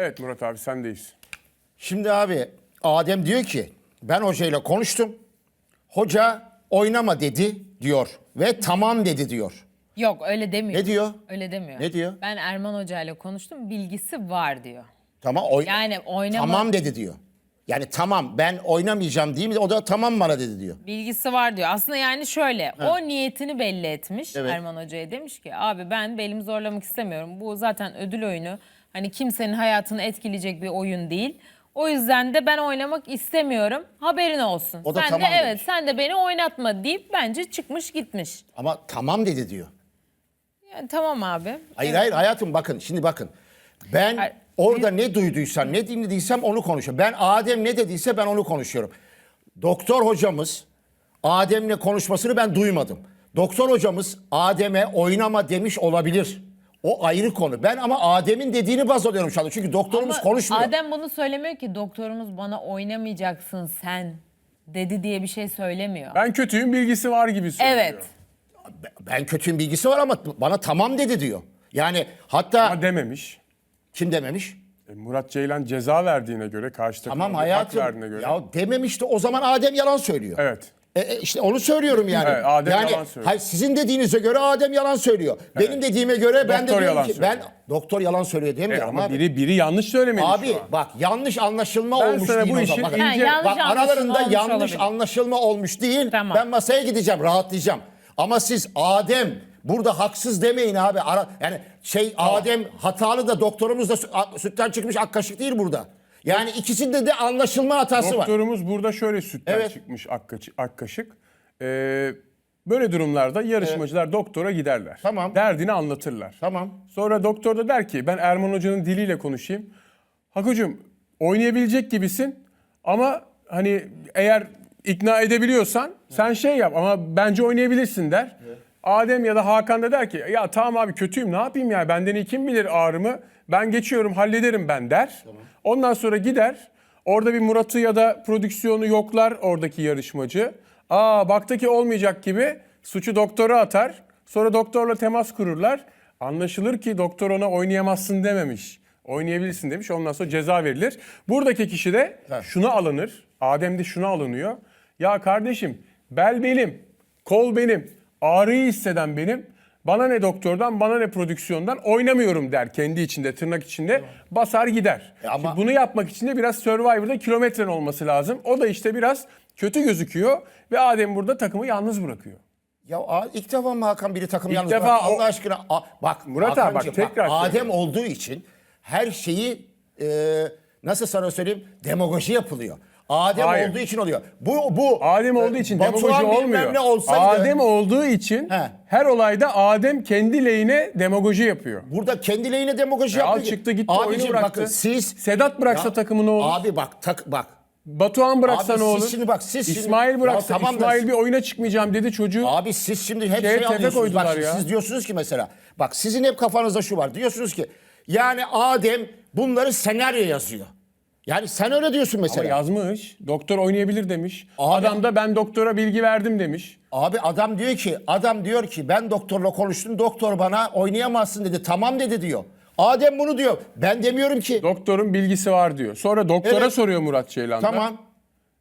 Evet Murat abi sendeyiz. Şimdi abi Adem diyor ki ben hocayla konuştum. Hoca oynama dedi diyor ve tamam dedi diyor. Yok öyle demiyor. Ne diyor? Öyle demiyor. Ne diyor? Ben Erman Hoca ile konuştum. Bilgisi var diyor. Tamam oy Yani oynama tamam dedi diyor. Yani tamam ben oynamayacağım değil mi? O da tamam bana dedi diyor. bilgisi var diyor. Aslında yani şöyle o niyetini belli etmiş Evet. Erman Hoca'ya demiş ki abi ben belimi zorlamak istemiyorum. Bu zaten ödül oyunu. Hani kimsenin hayatını etkileyecek bir oyun değil. O yüzden de ben oynamak istemiyorum. Haberin olsun. O da sen tamam de evet demiş. sen de beni oynatma deyip bence çıkmış gitmiş. Ama tamam dedi diyor. Yani tamam abi. Hayır hayır hayatım bakın şimdi bakın. Ben Hayır, orada ne duyduysam ne dinlediysem onu konuşuyorum. Ben Adem ne dediyse ben onu konuşuyorum. Doktor hocamız Adem'le konuşmasını ben duymadım. Doktor hocamız Adem'e oynama demiş olabilir. O ayrı konu. Ben ama Adem'in dediğini baz alıyorum şu anda. Çünkü doktorumuz Ama konuşmuyor. Adem bunu söylemiyor ki doktorumuz bana oynamayacaksın sen dedi diye bir şey söylemiyor. Ben kötüyüm bilgisi var gibi söylüyor. Evet. Ben kötüyüm bilgisi var ama bana tamam dedi diyor. Yani hatta Ama dememiş. kim dememiş? E, Murat Ceylan ceza verdiğine göre karşı takıma Tamam bir hak hayatım. verdiğine göre. Ya dememişti o zaman Adem yalan söylüyor. Evet. E, e, işte onu söylüyorum yani. Evet, Adem yani, yalan söylüyor. Hayır, sizin dediğinize göre Adem yalan söylüyor. Benim dediğime göre ben de Doktor diyorum yalan ki söylüyor. ben doktor yalan söylüyor E, demiyorum ama abi. biri biri yanlış söylemedi Abi şu an. bak yanlış anlaşılma Ben olmuş sana değil bu o işin zaman. Bakın, ince- bak aralarında yanlış olabilir. anlaşılma olmuş değil. Tamam. Ben masaya gideceğim, rahatlayacağım. Ama siz Adem burada haksız demeyin abi. Ara, yani şey Adem hatalı da doktorumuz da sütten çıkmış ak kaşık değil burada. Yani ikisinde de anlaşılma hatası var. Doktorumuz burada şöyle sütten Evet. çıkmış ak, kaçı- ak kaşık. Ee, böyle durumlarda yarışmacılar doktora giderler. Tamam. Derdini anlatırlar. Tamam. Sonra doktor da der ki ben Erman Hoca'nın diliyle konuşayım. Hakucuğum oynayabilecek gibisin ama hani eğer ikna edebiliyorsan sen şey yap ama bence oynayabilirsin der. Adem ya da Hakan da der ki ya tamam abi kötüyüm ne yapayım ya benden iyi kim bilir ağrımı ben geçiyorum hallederim ben der. Ondan sonra gider orada bir Murat'ı ya da prodüksiyonu yoklar oradaki yarışmacı. Aa baktı ki olmayacak gibi suçu doktora atar. Sonra doktorla temas kururlar. Anlaşılır ki doktor ona oynayamazsın dememiş. Oynayabilirsin demiş. Ondan sonra ceza verilir. Buradaki kişi de şuna alınır. Adem de şuna alınıyor. Ya kardeşim bel benim, kol benim, ağrıyı hisseden benim. Bana ne doktordan, bana ne prodüksiyondan oynamıyorum der kendi içinde, tırnak içinde. Basar gider. E ama- Şimdi bunu yapmak için de biraz Survivor'da kilometren olması lazım. O da işte biraz kötü gözüküyor ve Adem burada takımı yalnız bırakıyor. Ya ilk defa mı Hakan biri takım yalnız defa bıraktı? o- Allah aşkına a- bak Murat abi, bak, tekrar Adem söylüyorum. olduğu için her şeyi e, nasıl sana söyleyeyim demagoji yapılıyor. Adem Hayır. olduğu için oluyor. Bu bu Adem olduğu e, için Batuhan demagoji bilmem olmuyor. Ne olsaydı, Adem olduğu için He. her olayda Adem kendi lehine demagoji yapıyor. burada kendi lehine demagoji E, al yaptı. ki. çıktı gitti Abicim oyunu bıraktı. bakın siz Sedat bıraksa Ya, takımı ne olur? Abi bak tak bak. Batuhan bıraksa Abi ne siz olur? şimdi bak, siz şimdi- İsmail bıraksa Ya tamam da- İsmail bir oyuna çıkmayacağım dedi çocuğu. Abi siz şimdi hep Şeye şey tepe anlıyorsunuz. koydular Bak, ya. Siz diyorsunuz ki mesela bak sizin hep kafanızda şu var. Diyorsunuz ki yani Adem bunları senaryo yazıyor. Yani sen öyle diyorsun Ama mesela. yazmış. Doktor oynayabilir demiş. Abi- Adam da ben doktora bilgi verdim demiş. Abi adam diyor ki adam diyor ki ben doktorla konuştum. Doktor bana oynayamazsın dedi. Tamam dedi diyor. Adem bunu diyor. Ben demiyorum ki. Doktorun bilgisi var diyor. Sonra doktora Evet. soruyor Murat Ceylan tamam.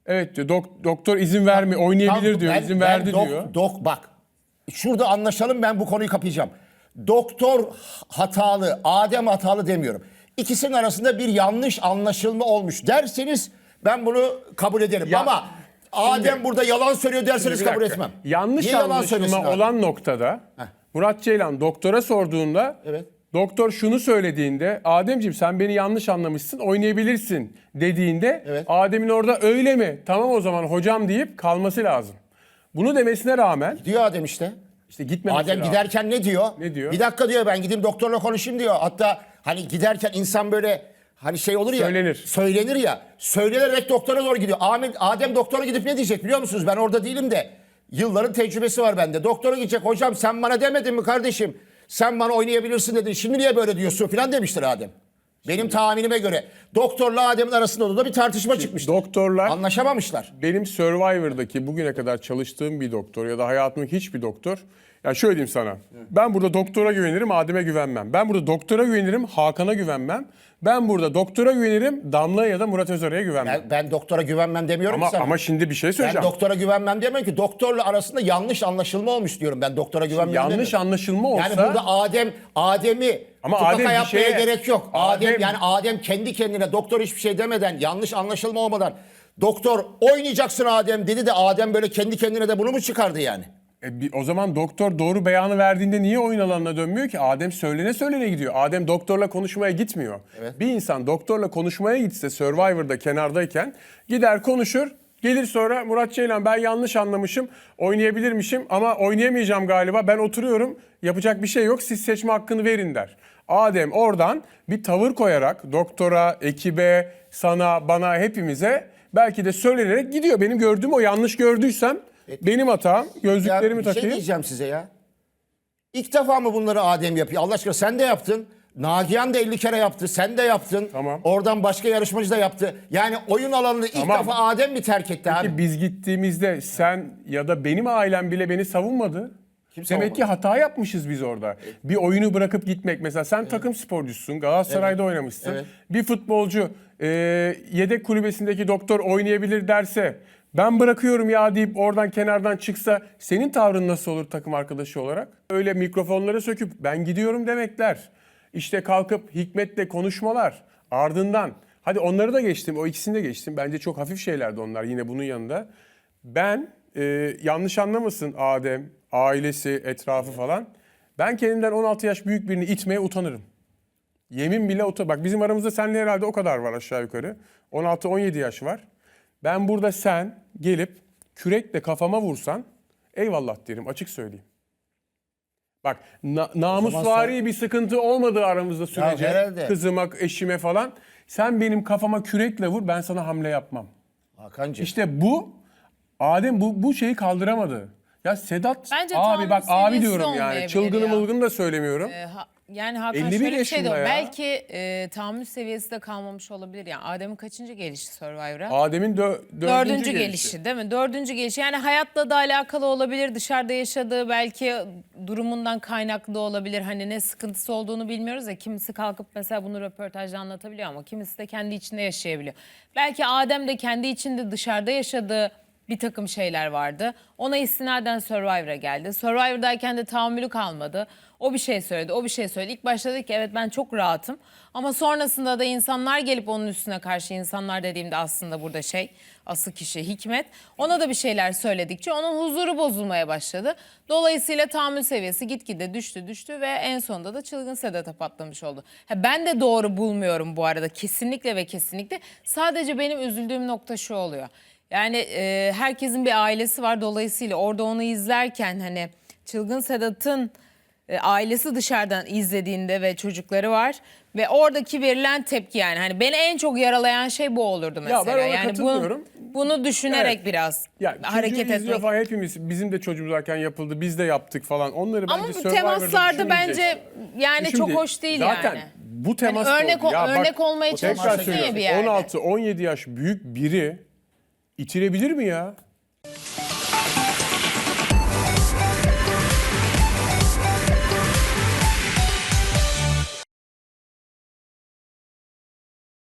Evet diyor. dok- doktor izin vermi oynayabilir Tamam, diyor. ben- izin ben verdi dok- diyor. Dok bak. Şurada anlaşalım ben bu konuyu kapayacağım. Doktor hatalı, Adem hatalı demiyorum. İkisinin arasında bir yanlış anlaşılma olmuş derseniz ben bunu kabul ederim. Ya, Ama Adem burada yalan söylüyor derseniz kabul etmem. Yanlış Niye yalan anlaşılma abi? olan noktada Murat Ceylan doktora sorduğunda Evet. doktor şunu söylediğinde Ademciğim sen beni yanlış anlamışsın oynayabilirsin dediğinde Evet. Adem'in orada öyle mi tamam o zaman hocam deyip kalması lazım. Bunu demesine rağmen Diyor Adem işte. işte gitmemesi Adem lazım. giderken ne diyor? Ne diyor? Bir dakika diyor ben gideyim doktorla konuşayım diyor. Hatta hani giderken insan böyle hani şey olur ya. Söylenir. Söylenir ya. Söylenerek doktora doğru gidiyor. Ahmet, Adem doktora gidip ne diyecek biliyor musunuz? Ben orada değilim de. Yılların tecrübesi var bende. Doktora gidecek. Hocam sen bana demedin mi kardeşim? Sen bana oynayabilirsin dedin. Şimdi niye böyle diyorsun falan demiştir Adem. Benim tahminime göre. Doktorla Adem'in arasında da bir tartışma çıkmıştır. doktorlar Anlaşamamışlar. benim Survivor'daki bugüne kadar çalıştığım bir doktor ya da hayatımdaki hiçbir doktor Ya şöyle diyeyim sana. Ben burada doktora güvenirim, Adem'e güvenmem. Ben burada doktora güvenirim, Hakan'a güvenmem. Ben burada doktora güvenirim, Damla'ya ya da Murat Özarı'ya güvenmem. Ben, ben doktora güvenmem demiyorum ama ki sana. ama şimdi bir şey ben söyleyeceğim. doktora güvenmem demiyorum ki. Doktorla arasında yanlış anlaşılma olmuş diyorum. Ben doktora güvenmem yanlış demiyorum. anlaşılma olsa Yani burada Adem Adem'i Ama tukaka Adem yapmaya şeye- gerek yok. Adem, Adem- yani Adem kendi kendine doktor hiçbir şey demeden yanlış anlaşılma olmadan doktor oynayacaksın Adem dedi de Adem böyle kendi kendine de bunu mu çıkardı yani? E, bir- o zaman doktor doğru beyanı verdiğinde niye oyun alanına dönmüyor ki? Adem söylene söylene gidiyor. Adem doktorla konuşmaya gitmiyor. Bir insan doktorla konuşmaya gitse Survivor'da kenardayken gider konuşur. Gelir sonra Murat Ceylan ben yanlış anlamışım. Oynayabilirmişim ama oynayamayacağım galiba. Ben oturuyorum. Yapacak bir şey yok. Siz seçme hakkını verin der. Adem oradan bir tavır koyarak doktora, ekibe, sana, bana, hepimize belki de söylenerek gidiyor. Benim gördüğüm o yanlış gördüysem benim hatam. Ya Gözlüklerimi bir şey takayım. diyeceğim size ya. İlk defa mı bunları Adem yapıyor? Allah aşkına sen de yaptın. Nagihan da 50 kere yaptı. Sen de yaptın. Tamam. Oradan başka yarışmacı da yaptı. Yani oyun alanını ilk Tamam. defa Adem mi terk etti abi? Ki biz gittiğimizde sen ya da benim ailem bile beni savunmadı. Demek savunmadı? ki hata yapmışız biz orada. Bir oyunu bırakıp gitmek. Mesela sen takım sporcusun. Galatasaray'da oynamışsın. Evet. Bir futbolcu e, yedek kulübesindeki doktor oynayabilir derse ben bırakıyorum ya deyip oradan kenardan çıksa senin tavrın nasıl olur takım arkadaşı olarak? Öyle mikrofonları söküp ben gidiyorum demekler. İşte kalkıp Hikmet'le konuşmalar. Ardından hadi onları da geçtim. O ikisini de geçtim. Bence çok hafif şeylerdi onlar yine bunun yanında. Ben e, yanlış anlamasın Adem, ailesi, etrafı falan. Ben kendimden 16 yaş büyük birini itmeye utanırım. Yemin bile utan. Bak bizim aramızda seninle herhalde o kadar var aşağı yukarı. 16-17 yaş var. Ben burada sen gelip kürekle kafama vursan eyvallah derim açık söyleyeyim. Bak na- namusvari bir sıkıntı olmadığı aramızda sürece herhalde. kızıma, eşime falan sen benim kafama kürekle vur ben sana hamle yapmam. Hakan'cığım. İşte bu Adem bu bu şeyi kaldıramadı. Ya Sedat Bence abi bak abi diyorum yani. olmayabilir Çılgını ya. mılgını da söylemiyorum. Ee, ha- yani Hakan 51 şöyle bir şey yaşında ya. Belki e, tahammül seviyesi de kalmamış olabilir. Yani Adem'in kaçıncı gelişi Survivor'a? Adem'in dö- dördüncü, Dördüncü gelişi. değil mi? Dördüncü gelişi. Yani hayatla da alakalı olabilir. Dışarıda yaşadığı belki durumundan kaynaklı olabilir. Hani ne sıkıntısı olduğunu bilmiyoruz ya. Kimisi kalkıp mesela bunu röportajda anlatabiliyor ama kimisi de kendi içinde yaşayabiliyor. Belki Adem de kendi içinde dışarıda yaşadığı bir takım şeyler vardı. Ona istinaden Survivor'a geldi. Survivor'dayken de tahammülü kalmadı. O bir şey söyledi, o bir şey söyledi. İlk başta dedi ki evet ben çok rahatım. Ama sonrasında da insanlar gelip onun üstüne karşı insanlar dediğimde aslında burada şey asıl kişi Hikmet. Ona da bir şeyler söyledikçe onun huzuru bozulmaya başladı. Dolayısıyla tahammül seviyesi gitgide düştü düştü ve en sonunda da çılgın Sedat'a patlamış oldu. Ha, ben de doğru bulmuyorum bu arada kesinlikle ve kesinlikle. Sadece benim üzüldüğüm nokta şu oluyor. Yani e, herkesin bir ailesi var dolayısıyla orada onu izlerken hani çılgın Sedat'ın e, ailesi dışarıdan izlediğinde ve çocukları var ve oradaki verilen tepki yani hani beni en çok yaralayan şey bu olurdu mesela. ben ona yani katılmıyorum. Bunu, bunu düşünerek Evet. biraz Ya hareket etmek. falan hepimiz bizim de çocuğumuzken yapıldı biz de yaptık falan onları Ama bence bu Survivor'da temaslarda bence yani Şimdi çok hoş değil zaten yani. bu temas Hani da örnek oldu. ol- Ya bak, örnek olmaya tekrar çalışıyorsun ya bir yerde. 16-17 yaş büyük biri itirebilir mi ya?